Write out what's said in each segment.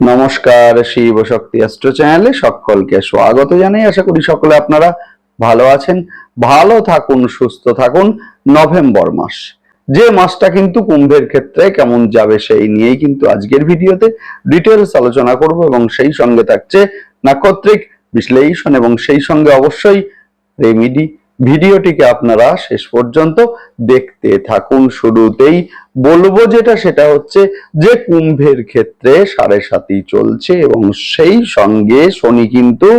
নমস্কার, শিব শক্তি অস্ট্র চ্যানেলে সকলকে স্বাগত জানাই। আশা করি সকলে আপনারা ভালো আছেন, ভালো থাকুন, সুস্থ থাকুন। নভেম্বর মাস, যে মাসটা কিন্তু কুম্ভের ক্ষেত্রে কেমন যাবে সেই নিয়েই কিন্তু আজকের ভিডিওতে ডিটেলস আলোচনা করব এবং সেই সঙ্গে থাকছে নাক্ষত্রিক বিশ্লেষণ এবং সেই সঙ্গে অবশ্যই রেমিডি ভিডিওটিকে আপনারা শেষ পর্যন্ত দেখতে থাকুন। শুরুতেই বলব যেটা, সেটা হচ্ছে যে কুম্ভের ক্ষেত্রে সাড়ে সাতই চলছে এবং সেই সঙ্গে শনি কিন্তু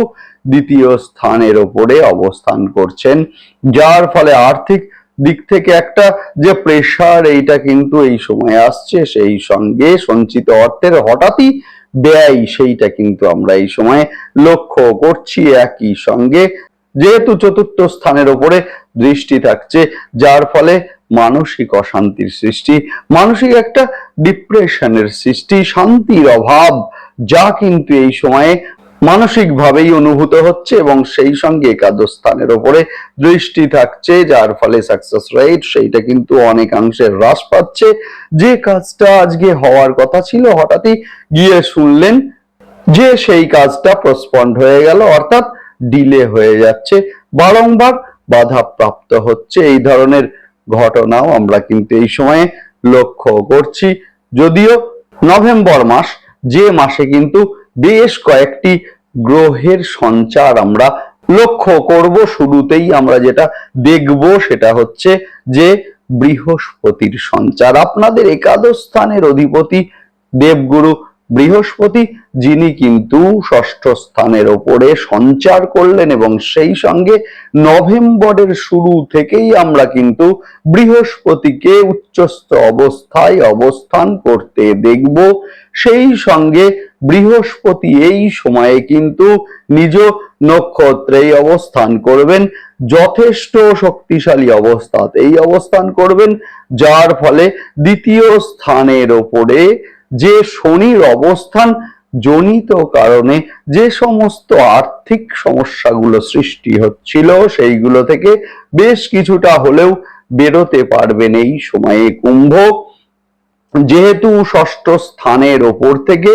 দ্বিতীয় স্থানের ওপরে অবস্থান করছেন, যার ফলে আর্থিক দিক থেকে একটা যে প্রেশার এইটা কিন্তু এই সময় আসছে। সেই সঙ্গে সঞ্চিত অর্থের হঠাৎই ব্যয় সেইটা কিন্তু আমরা এই সময় লক্ষ্য করছি। একই সঙ্গে যেহেতু চতুর্থ স্থানের ওপরে দৃষ্টি থাকছে, যার ফলে মানসিক অশান্তির সৃষ্টি, মানসিক একটা ডিপ্রেশনের সৃষ্টি, শান্তির অভাব, যা কিন্তু এই সময়ে মানসিকভাবেই অনুভূত হচ্ছে এবং সেই সঙ্গে একাদশ স্থানের ওপরে দৃষ্টি থাকছে, যার ফলে সাকসেস রেট সেইটা কিন্তু অনেকাংশে হ্রাস পাচ্ছে। যে কাজটা আজকে হওয়ার কথা ছিল, হঠাৎই গিয়ে শুনলেন যে সেই কাজটা প্রসপন্ড হয়ে গেল, অর্থাৎ ডিলে হয়ে যাচ্ছে। বারংবার বাধা প্রাপ্ত হচ্ছে। এই ধরনের ঘটনাও আমরা কিন্তু এই সময়ে লক্ষ্য করছি। যদিও নভেম্বর মাস, যে মাসে কিন্তু বেশ কয়েকটি গ্রহের সঞ্চার আমরা লক্ষ্য করব। শুরুতেই আমরা যেটা দেখব সেটা হচ্ছে যে বৃহস্পতির সঞ্চার। আপনাদের একাদশ স্থানের অধিপতি দেবগুরু বৃহস্পতি, যিনি কিন্তু ষষ্ঠ স্থানের ওপরে সঞ্চার করলেন এবং সেই সঙ্গে নভেম্বরের শুরু থেকেই আমরা কিন্তু বৃহস্পতিকে উচ্চস্থ অবস্থায় অবস্থান করতে দেখব। সেই সঙ্গে বৃহস্পতি এই সময়ে কিন্তু নিজ নক্ষত্রেই অবস্থান করবেন, যথেষ্ট শক্তিশালী অবস্থাতেই অবস্থান করবেন, যার ফলে দ্বিতীয় স্থানের ওপরে যে শনির অবস্থান জনিত কারণে যে সমস্ত আর্থিক সমস্যাগুলো সৃষ্টি হচ্ছিল, সেইগুলো থেকে বেশ কিছুটা হলেও বেরোতে পারবেন এই সময়ে কুম্ভ। যেহেতু ষষ্ঠ স্থানের ওপর থেকে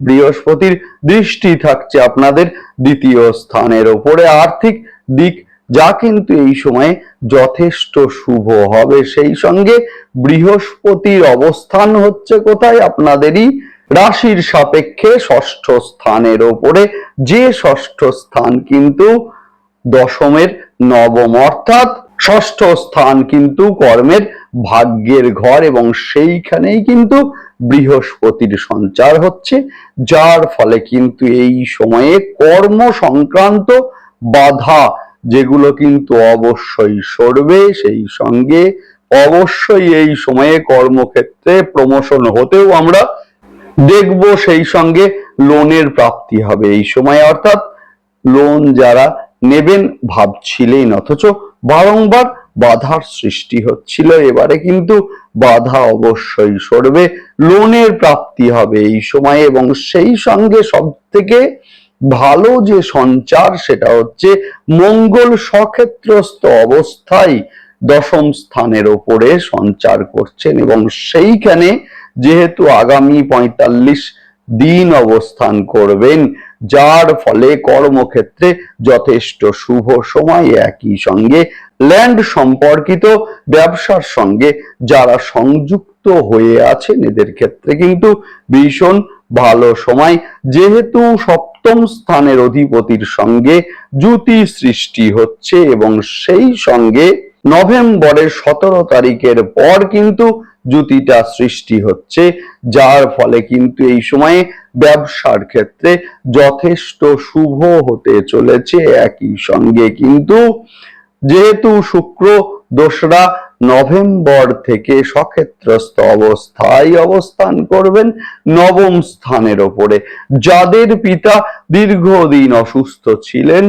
বৃহস্পতির দৃষ্টি থাকছে আপনাদের দ্বিতীয় স্থানের ওপরে, আর্থিক দিক যা কিন্তু এই সময়ে যথেষ্ট শুভ হবে। সেই সঙ্গে বৃহস্পতির অবস্থান হচ্ছে কোথায়? আপনাদেরই রাশির সাপেক্ষে ষষ্ঠ স্থানের ওপরে। যে ষষ্ঠ স্থান কিন্তু দশমের নবম, অর্থাৎ ষষ্ঠ স্থান কিন্তু কর্মের ভাগ্যের ঘর এবং সেইখানেই কিন্তু বৃহস্পতির সঞ্চার হচ্ছে, যার ফলে কিন্তু এই সময়ে কর্ম সংক্রান্ত বাধা যেগুলো কিন্তু অবশ্যই সরবে, সেই সঙ্গে অবশ্যই এই সময়ে কর্মক্ষেত্রে প্রমোশন হতেও আমরা দেখব, সেই সঙ্গে লোনের প্রাপ্তি হবে এই সময়। অর্থাৎ লোন যারা নেবেন ভাবছিলেন, অথচ বারংবার বাধার সৃষ্টি হচ্ছিল। এবারে কিন্তু বাধা অবশ্যই সরবে লোনের প্রাপ্তি হবে এই সময় এবং সেই সঙ্গে সব থেকে ভালো যে সঞ্চার, সেটা হচ্ছে মঙ্গল সক্ষেত্রস্থ অবস্থায় দশম স্থানের ওপরে সঞ্চার করছেন এবং সেইখানে যেহেতু আগামী পঁয়তাল্লিশ দিন অবস্থান করবেন, যার ফলে কর্মক্ষেত্রে যথেষ্ট শুভ সময় একই সঙ্গে ল্যান্ড সম্পর্কিত ব্যবসার সঙ্গে যারা সংযুক্ত হয়ে আছেন, এদের ক্ষেত্রে কিন্তু ভীষণ ভালো সময়। যেহেতু সপ্তম স্থানের অধিপতির সঙ্গে জুতি সৃষ্টি হচ্ছে এবং সেই সঙ্গে নভেম্বরের সতেরো তারিখের পর কিন্তু জুতিটা সৃষ্টি হচ্ছে, যার ফলে কিন্তু এই সময়ে ব্যবসার ক্ষেত্রে যথেষ্ট শুভ হতে চলেছে। একই সঙ্গে কিন্তু যেহেতু শুক্র, দোসরা নভেম্বর থেকে সক্ষেত্রস্থ অবস্থায় অবস্থান করবেন নবম স্থানের ওপরে। যাদের পিতা দীর্ঘদিন অসুস্থ ছিলেন,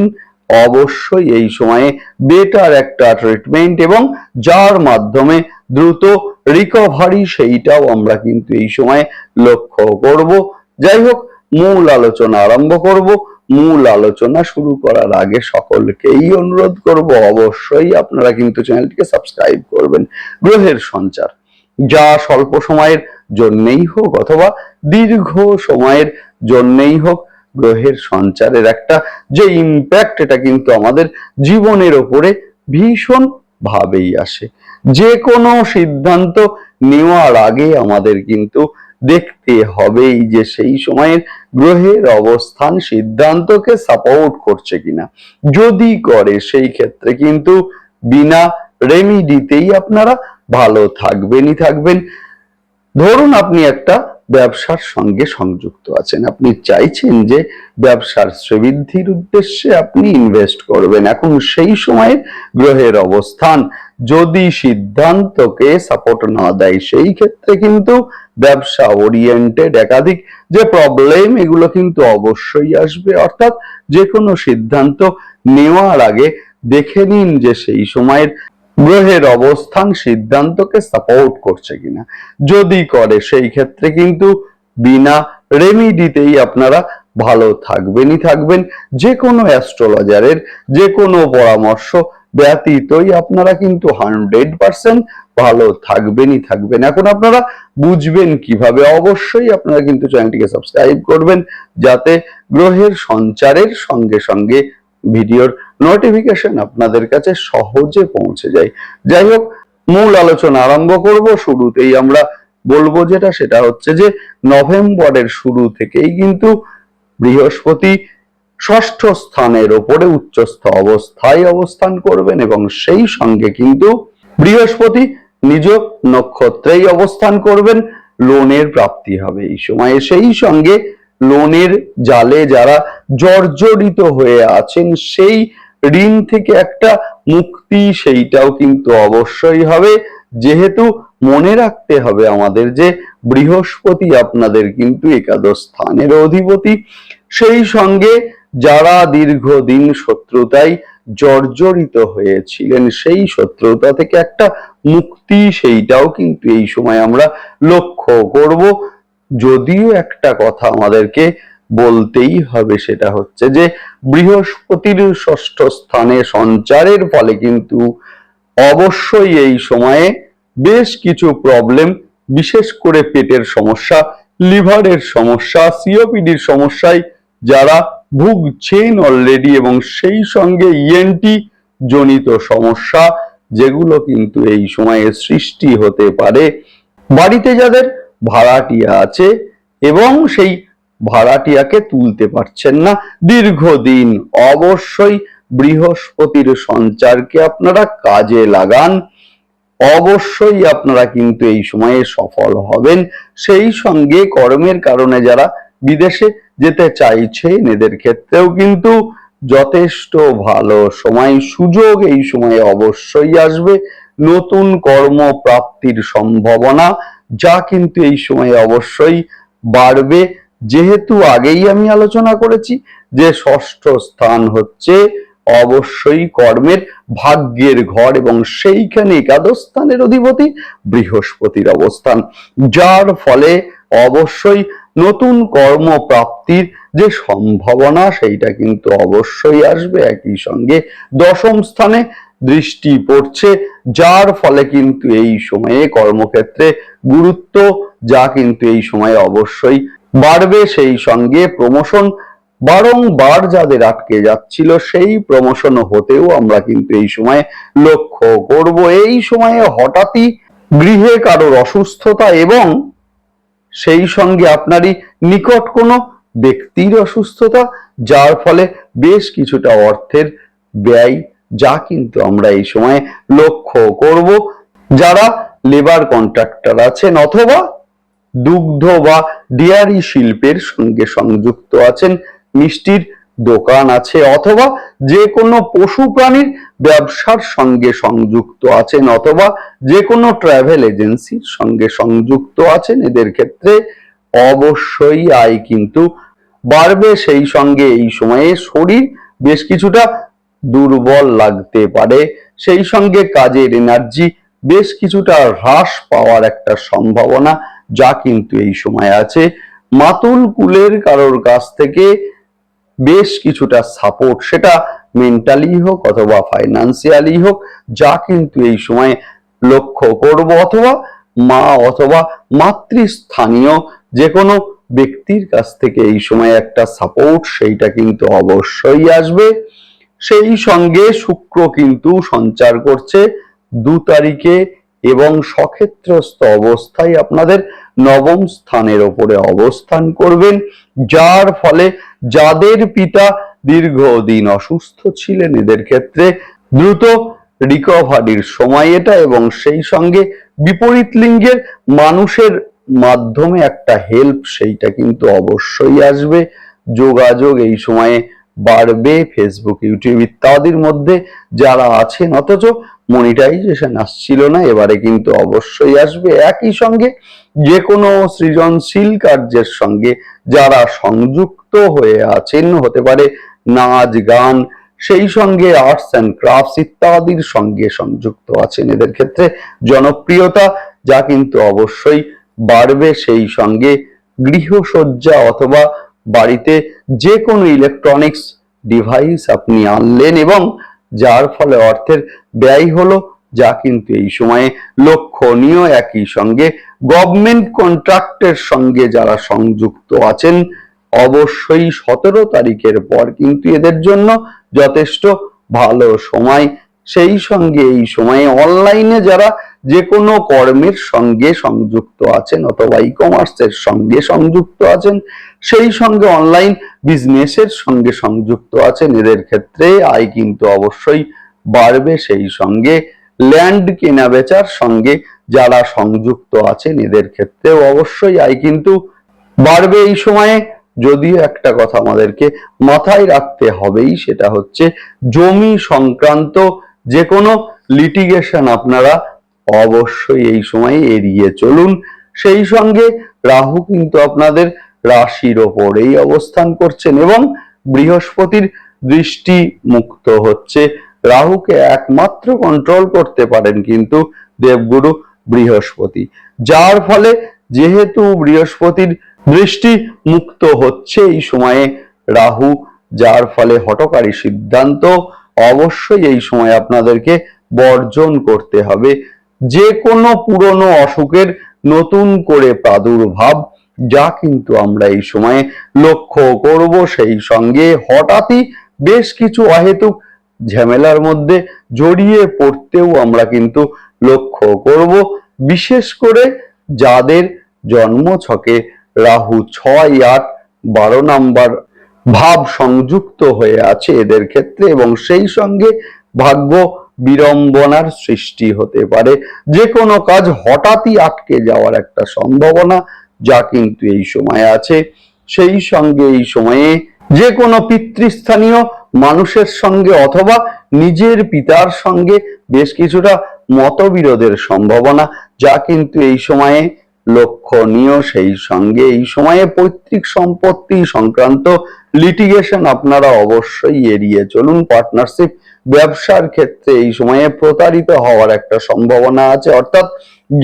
অবশ্যই এই সময়ে বেটার একটা ট্রিটমেন্ট এবং যার মাধ্যমে দ্রুত রিকভারি সেইটাও আমরা কিন্তু এই সময় লক্ষ্য করব। যাই হোক, মূল আলোচনা আরম্ভ করব। মূল আলোচনা শুরু করার আগে সকলকেই অনুরোধ করব, অবশ্যই আপনারা কিন্তু চ্যানেলটিকে সাবস্ক্রাইব করবেন। গ্রহের সঞ্চার, যা স্বল্প সময়ের জন্যেই হোক অথবা দীর্ঘ সময়ের জন্যেই হোক, গ্রহের সঞ্চারের একটা যে ইম্প্যাক্ট এটা কিন্তু আমাদের জীবনের ওপরে ভীষণ ভাবেই আসে। যে কোনো সিদ্ধান্ত নেওয়ার আগে আমাদের কিন্তু দেখতে হবেই যে সেই সময়ের গ্রহের অবস্থান সিদ্ধান্তকে সাপোর্ট করছে কিনা। যদি করে সেই ক্ষেত্রে কিন্তু বিনা রেমিডিতেই আপনারা ভালো থাকবেনই থাকবেন। ধরুন আপনি একটা ব্যবসার সঙ্গে সংযুক্ত আছেন। আপনি চাইছেন যে ব্যবসার শ্রীবৃদ্ধির উদ্দেশ্যে আপনি ইনভেস্ট করবেন। এখন সেই সময়ের গ্রহের অবস্থান যদি সিদ্ধান্তকে সাপোর্ট না দেয়, সেই ক্ষেত্রে কিন্তু ব্যবসা ওরিয়েন্টেড একাধিক যে প্রবলেম এগুলো কিন্তু অবশ্যই আসবে। অর্থাৎ যে কোনো সিদ্ধান্ত নেওয়ার আগে দেখে নিন যে সেই সময়ের গ্রহের অবস্থান সিদ্ধান্তকে সাপোর্ট করছে কিনা। যদি করে, সেই ক্ষেত্রে কিন্তু বিনা রেমিডিতেই আপনারা ভালো থাকবেনই থাকবেন। যে কোনো অ্যাস্ট্রোলজারের যে কোনো পরামর্শ ব্যতীতই আপনারা কিন্তু হান্ড্রেড পার্সেন্ট ভালো থাকবেনই থাকবেন। এখন আপনারা বুঝবেন কীভাবে, অবশ্যই আপনারা কিন্তু চ্যানেলটিকে সাবস্ক্রাইব করবেন যাতে গ্রহের সঞ্চারের সঙ্গে সঙ্গে ভিডিওর নোটিফিকেশন আপনাদের কাছে সহজে পৌঁছে যায়। যাই হোক, মূল আলোচনা আরম্ভ করব। শুরুতেই আমরা বলব যেটা, সেটা হচ্ছে যে নভেম্বরের শুরু থেকেই কিন্তু বৃহস্পতি ষষ্ঠ স্থানের ওপরে উচ্চস্থ অবস্থায় অবস্থান করবেন এবং সেই সঙ্গে কিন্তু বৃহস্পতি নিজ নক্ষত্রেই অবস্থান করবেন, লোনের প্রাপ্তি হবে। এই সময়ে সেই সঙ্গে লোনের জালে যারা জর্জরিত হয়ে আছেন, সেই ঋণ থেকে একটা মুক্তি সেইটাও কিন্তু অবশ্যই হবে। যেহেতু মনে রাখতে হবে আমাদের যে বৃহস্পতি আপনাদের কিন্তু একাদশ স্থানের অধিপতি। সেই সঙ্গে যারা দীর্ঘদিন শত্রুতায় জর্জরিত হয়েছিলেন, সেই শত্রুতা থেকে একটা মুক্তি, সেইটাও কিন্তু এই সময় আমরা লক্ষ্য করব। যদিও একটা কথা আমাদেরকে বলতেই হবে, সেটা হচ্ছে যে বৃহস্পতির ষষ্ঠ স্থানে সঞ্চারের ফলে কিন্তু অবশ্যই এই সময়ে বেশ কিছু প্রবলেম বিশেষ করে পেটের সমস্যা, লিভারের সমস্যা সিওপিডির সমস্যায় যারা ভুগছেন অলরেডি এবং সেই সঙ্গে ইএনটি জনিত সমস্যা, যেগুলো কিন্তু এই সময়ে সৃষ্টি হতে পারে। বাড়িতে যাদের ভাড়াটিয়া আছে এবং সেই ভাড়াটিয়াকে তুলতে পারছেন না, দীর্ঘদিন অবশ্যই বৃহস্পতির সঞ্চারকে আপনারা কাজে লাগান। অবশ্যই আপনারা কিন্তু এই সময়ে সফল হবেন। সেই সঙ্গে কর্মের কারণে যারা বিদেশে যেতে চাইছেন এদের ক্ষেত্রেও কিন্তু যথেষ্ট ভালো সময়, সুযোগ। এই সময়ে অবশ্যই আসবে নতুন কর্ম প্রাপ্তির সম্ভাবনা, যা কিন্তু এই সময়ে অবশ্যই বাড়বে। যেহেতু আগেই আমি আলোচনা করেছি যে ষষ্ঠ স্থান হচ্ছে অবশ্যই কর্মের ভাগ্যের ঘর এবং সেইখানে একাদশ স্থানের অধিপতি বৃহস্পতির অবস্থান, যার ফলে অবশ্যই নতুন কর্ম প্রাপ্তির যে সম্ভাবনা, সেইটা কিন্তু অবশ্যই আসবে। একই সঙ্গে দশম স্থানে দৃষ্টি পড়ছে, যার ফলে কিন্তু এই সময়ে কর্মক্ষেত্রে গুরুত্ব যা কিন্তু এই সময়ে অবশ্যই বাড়বে। সেই সঙ্গে প্রমোশন বারংবার যাদের আটকে যাচ্ছিল, সেই প্রমোশন হতেও আমরা কিন্তু এই সময়ে লক্ষ্য করব। এই সময়ে হঠাৎই গৃহে কারোর অসুস্থতা এবং সেই সঙ্গে আপনারই নিকট কোনো ব্যক্তির অসুস্থতা, যার ফলে বেশ কিছুটা অর্থের ব্যয়, যা কিন্তু আমরা এই সময়ে লক্ষ্য করব। যারা লেবার কন্ট্রাক্টর আছেন অথবা দুগ্ধ বা ডেয়ারি শিল্পের সঙ্গে সংযুক্ত আছেন, মিষ্টির দোকান আছে অথবা যে কোনো পশু প্রাণীর ব্যবসার সঙ্গে সংযুক্ত আছেন অথবা যে কোনো ট্রাভেল এজেন্সির সঙ্গে সংযুক্ত আছেন, এদের ক্ষেত্রে অবশ্যই আয় কিন্তু বাড়বে। সেই সঙ্গে এই সময়ে শরীর বেশ কিছুটা দুর্বল লাগতে পারে। সেই সঙ্গে কাজের এনার্জি বেশ কিছুটা হ্রাস পাওয়ার একটা সম্ভাবনা যা কিন্তু এই সময় আছে। মাতুল কুলের কারোর কাছ থেকে বেশ কিছুটা সাপোর্ট সেটা মেন্টালি হোক অথবা ফাইন্যান্সিয়ালি হোক, যা কিন্তু এই সময় লক্ষ্য করব অথবা মা অথবা মাতৃস্থানীয় যে কোনো ব্যক্তির কাছ থেকে এই সময় একটা সাপোর্ট সেইটা কিন্তু অবশ্যই আসবে। সেই সঙ্গে শুক্র কিন্তু সঞ্চার করছে দু তারিখে এবং সক্ষেত্রস্থ অবস্থায় আপনাদের নবম স্থানের ওপরে অবস্থান করবেন, যার ফলে যাদের পিতা দীর্ঘদিন অসুস্থ ছিলেন, এদের ক্ষেত্রে দ্রুত রিকভারির সময় এটা এবং সেই সঙ্গে বিপরীত লিঙ্গের মানুষের মাধ্যমে একটা হেল্প সেইটা কিন্তু অবশ্যই আসবে। যোগাযোগ এই সময়ে বাড়বে ফেসবুক ইউটিউব ইত্যাদির মধ্যে যারা আছেন, অথচ মনিটাইজেশন আসছিল না, এবারে কিন্তু অবশ্যই আসবে। একই সঙ্গে যে কোনো সৃজনশীল কার্যের সঙ্গে যারা সংযুক্ত হয়ে আছেন, হতে পারে নাচ, গান, সেই সঙ্গে আর্টস অ্যান্ড ক্রাফটস ইত্যাদির সঙ্গে সংযুক্ত আছেন। এদের ক্ষেত্রে জনপ্রিয়তা যা কিন্তু অবশ্যই বাড়বে। সেই সঙ্গে গৃহসজ্জা অথবা বাড়িতে যে কোনো ইলেকট্রনিক্স ডিভাইস আপনি আনলেন এবং যার ফলে অর্থের ব্যয় হলো যা কিন্তু এই সময়ে লক্ষণীয় একই সঙ্গে গভর্নমেন্ট কন্ট্রাক্টের সঙ্গে যারা সংযুক্ত আছেন, অবশ্যই সতেরো তারিখের পর কিন্তু এদের জন্য যথেষ্ট ভালো সময়। সেই সঙ্গে এই সময়ে অনলাইনে যারা যে কোনো কর্মের সঙ্গে সংযুক্ত আছেন অথবা ই কমার্সের সঙ্গে সংযুক্ত আছেন, সেই সঙ্গে অনলাইন বিজনেসের সঙ্গে সংযুক্ত আছেন, এদের ক্ষেত্রে আয় কিন্তু অবশ্যই বাড়বে। সেই সঙ্গে ল্যান্ড কেনা বেচার সঙ্গে যারা সংযুক্ত আছেন, এদের ক্ষেত্রেও অবশ্যই আয় কিন্তু বাড়বে এই সময়ে। যদিও একটা কথা আমাদেরকে মাথায় রাখতে হবেই, সেটা হচ্ছে জমি সংক্রান্ত যে কোনো লিটিগেশন আপনারা অবশ্যই এই সময়ে এড়িয়ে চলুন। সেই সঙ্গে রাহু কিন্তু আপনাদের রাশির ওপরেই অবস্থান করছেন এবং বৃহস্পতির দৃষ্টি মুক্ত হচ্ছে। রাহুকে একমাত্র কন্ট্রোল করতে পারেন কিন্তু দেবগুরু বৃহস্পতি। যার ফলে যেহেতু বৃহস্পতির দৃষ্টি মুক্ত হচ্ছে এই সময়ে রাহু, যার ফলে হটকারী সিদ্ধান্ত অবশ্যই এই সময় আপনাদেরকে বর্জন করতে হবে। যে কোনো পুরনো অসুখের নতুন করে প্রাদুর্ভাব, যা কিন্তু আমরা এই সময়ে লক্ষ্য করব সেই সঙ্গে হঠাৎই বেশ কিছু অহেতুক ঝামেলার মধ্যে জড়িয়ে পড়তেও আমরা কিন্তু লক্ষ্য করব। বিশেষ করে যাদের জন্ম ছকে রাহু ছয় আট বারো নাম্বার ভাব সংযুক্ত হয়ে আছে এদের ক্ষেত্রে এবং সেই সঙ্গে ভাগ্য বিড়ম্বনার সৃষ্টি হতে পারে। যে কোনো কাজ হঠাৎই আটকে যাওয়ার একটা সম্ভাবনা যা কিন্তু এই সময় আছে। সেই সঙ্গে এই সময়ে যে কোনো পিতৃস্থানীয় মানুষের সঙ্গে অথবা নিজের পিতার সঙ্গে বেশ কিছুটা মতবিরোধের সম্ভাবনা, যা কিন্তু এই সময়ে লক্ষণীয়। সেই সঙ্গে এই সময়ে পৈতৃক সম্পত্তি সংক্রান্ত লিটিগেশন আপনারা অবশ্যই এড়িয়ে চলুন। পার্টনারশিপ ব্যবসার ক্ষেত্রে এই সময়ে প্রতারিত হওয়ার একটা সম্ভাবনা আছে। অর্থাৎ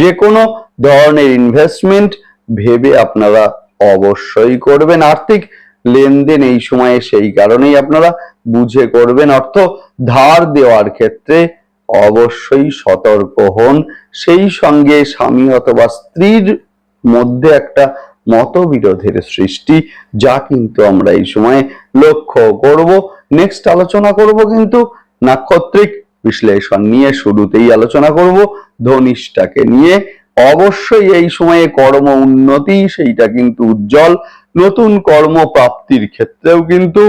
যে কোনো ধরনের ইনভেস্টমেন্ট ভেবে আপনারা অবশ্যই করবেন। আর্থিক লেনদেন এই সময়ে সেই কারণেই আপনারা বুঝে করবেন। অর্থ ধার দেওয়ার ক্ষেত্রে অবশ্যই সতর্ক হন। সেই সঙ্গে স্বামী অথবা স্ত্রীর মধ্যে একটা মতবিরোধের সৃষ্টি, যা কিন্তু আমরা এই সময়ে লক্ষ্য করব। নেক্সট আলোচনা করব কিন্তু নাক্ষত্রিক বিশ্লেষণ নিয়ে শুরুতেই আলোচনা করব ধনিষ্ঠাকে নিয়ে। অবশ্যই এই সময়ে কর্ম উন্নতি, সেইটা কিন্তু উজ্জ্বল। নতুন কর্ম প্রাপ্তির ক্ষেত্রেও কিন্তু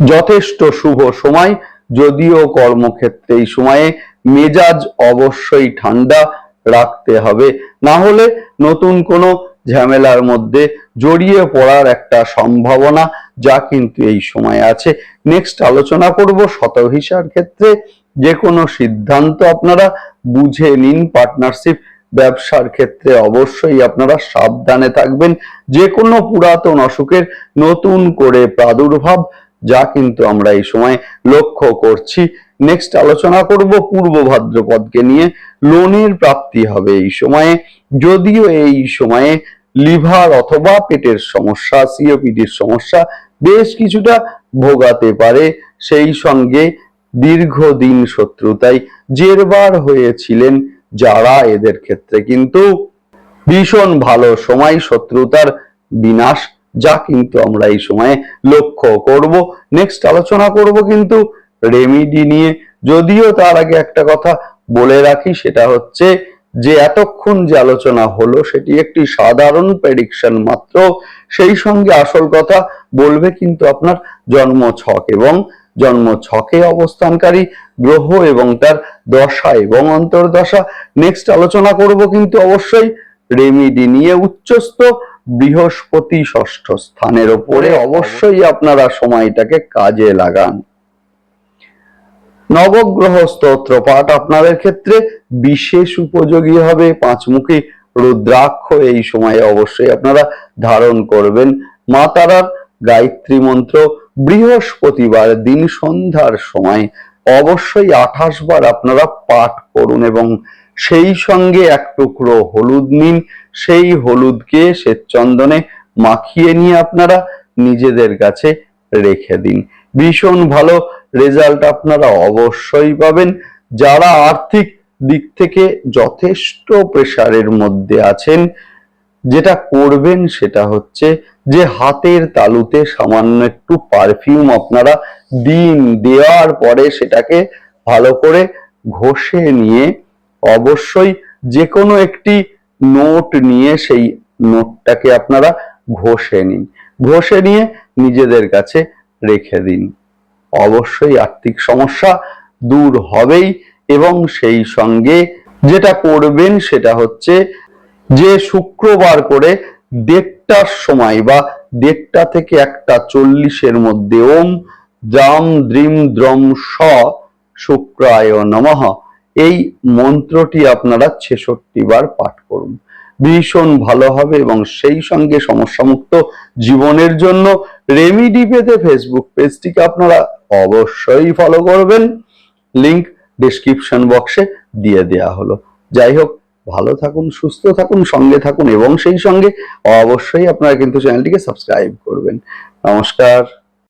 যথেষ্ট শুভ সময়, যদিও কর্মক্ষেত্রে এই সময়ে মেজাজ অবশ্যই ঠান্ডা রাখতে হবে। না হলে নতুন কোনো ঝামেলার মধ্যে জড়িয়ে পড়ার একটা সম্ভাবনা যা কিন্তু এই সময় আছে। নেক্সট আলোচনা করব শতভিসার ক্ষেত্রে। যে কোনো সিদ্ধান্ত আপনারা বুঝে নিন পার্টনারশিপ ব্যবসার ক্ষেত্রে অবশ্যই আপনারা সাবধানে থাকবেন। যে কোনো পুরাতন অসুখের নতুন করে প্রাদুর্ভাব যা কিন্তু আমরা এই সময় লক্ষ্য করছি। নেক্সট আলোচনা করব পূর্ব ভাদ্রপদকে নিয়ে। লোনের প্রাপ্তি হবে এই সময়ে। যদিও এই সময়ে লিভার অথবা পেটের সমস্যা, সিওপিডির সমস্যা বেশ কিছুটা ভোগাতে পারে। সেই সঙ্গে দীর্ঘদিন শত্রুতায় জেরবার হয়েছিলেন যারা এদের ক্ষেত্রে কিন্তু ভীষণ ভালো সময় শত্রুতার বিনাশ যা কিন্তু আমরা এই সময়ে লক্ষ্য করব। নেক্সট আলোচনা করব কিন্তু রেমিডি নিয়ে। যদিও তার আগে একটা কথা বলে রাখি, সেটা হচ্ছে যে এতক্ষণ যে আলোচনা হলো, সেটি একটি সাধারণ প্রেডিকশন মাত্র। সেই সঙ্গে আসল কথা বলবে কিন্তু আপনার জন্ম ছক এবং জন্ম ছকে অবস্থানকারী গ্রহ এবং তার দশা এবং অন্তর্দশা। নেক্সট আলোচনা করব কিন্তু অবশ্যই রেমিডি নিয়ে। উচ্চস্থ বৃহস্পতি ষষ্ঠ স্থানের ওপরে অবশ্যই। আপনারা সময়টাকে কাজে লাগান। নবগ্রহ স্তোত্র পাঠ আপনাদের ক্ষেত্রে বিশেষ উপযোগী হবে। পাঁচমুখী রুদ্রাক্ষ এই সময়ে অবশ্যই আপনারা ধারণ করবেন। মা তারার গায়ত্রী মন্ত্র বৃহস্পতিবার দিন সন্ধ্যার সময় অবশ্যই আঠাশ বার আপনারা পাঠ করুন এবং সেই সঙ্গে এক টুকরো হলুদ নিন। সেই হলুদকে শ্বেতচন্দনে মাখিয়ে নিয়ে আপনারা নিজেদের কাছে রেখে দিন। ভীষণ ভালো রেজাল্ট আপনারা অবশ্যই পাবেন। যারা আর্থিক দিক থেকে যথেষ্ট প্রেসারের মধ্যে আছেন, যেটা করবেন সেটা হচ্ছে যে হাতের তালুতে সামান্য একটু পারফিউম আপনারা দিন দেওয়ার পরে সেটাকে ভালো করে ঘষে নিয়ে অবশ্যই যে কোনো একটি নোট নিয়ে সেই নোটটাকে আপনারা ঘষে নিন। ঘষে নিয়ে নিজেদের কাছে রেখে দিন। অবশ্যই আর্থিক সমস্যা দূর হবেই এবং সেই সঙ্গে যেটা করবেন সেটা হচ্ছে যে শুক্রবার করে দেড়টার সময় বা দেড়টা থেকে একটা চল্লিশের মধ্যে ওম দ্রাম দ্রিম দ্রম স শুক্রায় নমঃ এই মন্ত্রটি আপনারা ছেষট্টি বার পাঠ করুন। ভীষণ ভালো হবে এবং সেই সঙ্গে সমস্যামুক্ত জীবনের জন্য রেমিডি পেতে ফেসবুক পেজটিকে আপনারা অবশ্যই ফলো করবেন। লিংক ডিসক্রিপশন বক্সে দিয়ে দেয়া হলো। যাই হোক, ভালো থাকুন, সুস্থ থাকুন, সঙ্গে থাকুন এবং সেই সঙ্গে অবশ্যই আপনারা কিন্তু চ্যানেলটিকে সাবস্ক্রাইব করবেন। নমস্কার।